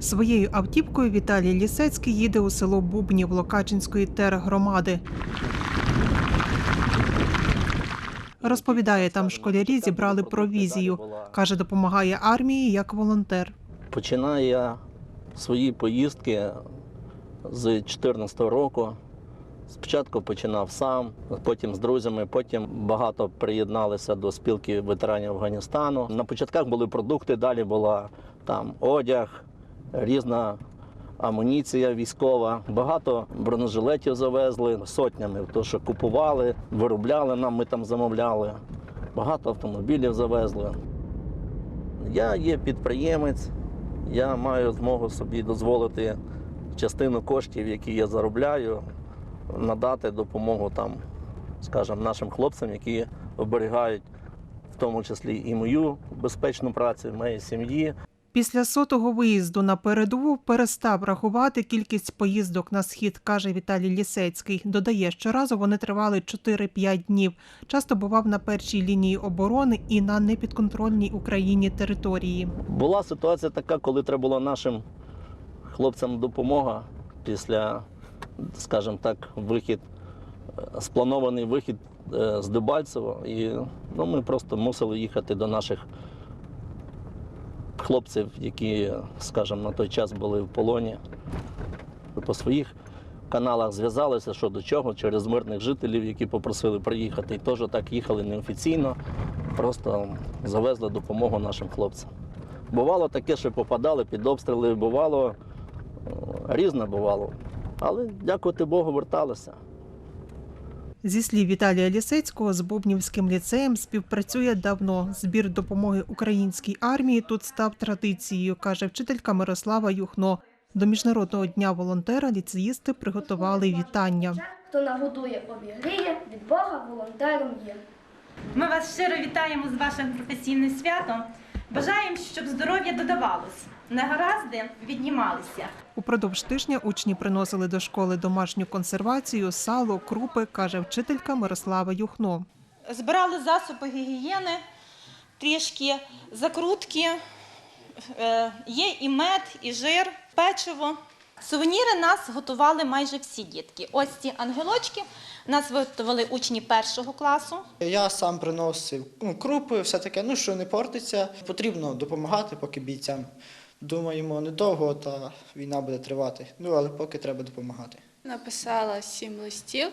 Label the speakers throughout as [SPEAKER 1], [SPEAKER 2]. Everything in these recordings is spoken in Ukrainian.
[SPEAKER 1] Своєю автівкою Віталій Лісецький їде у село Бубнів Локачинської тергромади. Розповідає, там школярі зібрали провізію. Каже, допомагає армії як волонтер.
[SPEAKER 2] Починаю я свої поїздки з 2014 року. Спочатку починав сам, потім з друзями, потім багато приєдналися до спілки ветеранів Афганістану. На початках були продукти, далі була там одяг, різна амуніція військова. Багато бронежилетів завезли сотнями, то що купували, виробляли нам, ми там замовляли. Багато автомобілів завезли. Я є підприємець, я маю змогу собі дозволити частину коштів, які я заробляю, надати допомогу там, скажімо, нашим хлопцям, які оберігають в тому числі і мою безпечну працю, моєї сім'ї.
[SPEAKER 1] Після сотого виїзду на передову перестав рахувати кількість поїздок на схід, каже Віталій Лісецький. Додає, щоразу вони тривали 4-5 днів. Часто бував на першій лінії оборони і на непідконтрольній Україні території.
[SPEAKER 2] Була ситуація така, коли треба було нашим хлопцям допомога після, скажімо так, вихід, е, спланований вихід е, з Дебальцево. І ну, ми просто мусили їхати до наших хлопців, які, скажімо, на той час були в полоні. По своїх каналах зв'язалися, що до чого, через мирних жителів, які попросили приїхати. І теж так їхали неофіційно, просто завезли допомогу нашим хлопцям. Бувало таке, що попадали під обстріли, бувало е, різне бувало. Але, дякувати Богу, верталися.
[SPEAKER 1] Зі слів Віталія Лісецького, з Бубнівським ліцеєм співпрацює давно. Збір допомоги українській армії тут став традицією, каже вчителька Мирослава Юхно. До міжнародного дня волонтера ліцеїсти приготували вітання.
[SPEAKER 3] Хто нагодує, обігріє, від Бога волонтером є.
[SPEAKER 4] Ми вас щиро вітаємо з вашим професійним святом. Бажаємо, щоб здоров'я додавалось, негаразди віднімалися.
[SPEAKER 1] Упродовж тижня учні приносили до школи домашню консервацію, сало, крупи, каже вчителька Мирослава Юхно.
[SPEAKER 4] Збирали засоби гігієни, трішки закрутки, е, є і мед, і жир, печиво. Сувеніри нас готували майже всі дітки. Ось ці ангелочки нас виготовили учні першого класу.
[SPEAKER 5] Я сам приносив ну, крупи, все таке, ну що не портиться. Потрібно допомагати поки бійцям. Думаємо, недовго та війна буде тривати. Ну але поки треба допомагати.
[SPEAKER 6] Написала сім листів.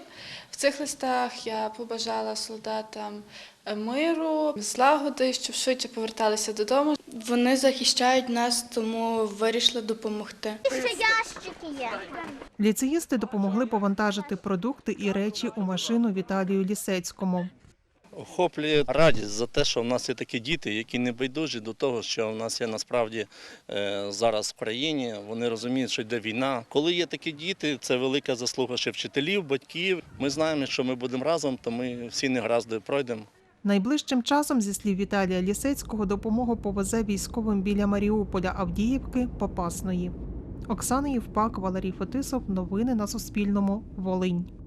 [SPEAKER 6] В цих листах я побажала солдатам е, миру, злагоди, щоб швидше поверталися додому.
[SPEAKER 7] Вони захищають нас, тому вирішили допомогти.
[SPEAKER 3] Ще ящики є.
[SPEAKER 1] Ліцеїсти допомогли повантажити продукти і речі у машину Віталію Лісецькому.
[SPEAKER 2] Охоплює радість за те, що в нас є такі діти, які не байдужі до того, що в нас є насправді е, зараз в країні. Вони розуміють, що йде війна. Коли є такі діти, це велика заслуга ще вчителів, батьків. Ми знаємо, що ми будемо разом, то ми всі негаразди пройдемо.
[SPEAKER 1] Найближчим часом, зі слів Віталія Лісецького, допомогу повезе військовим біля Маріуполя, Авдіївки, Попасної. Оксана Євпак, Валерій Фетисов. Новини на Суспільному. Волинь.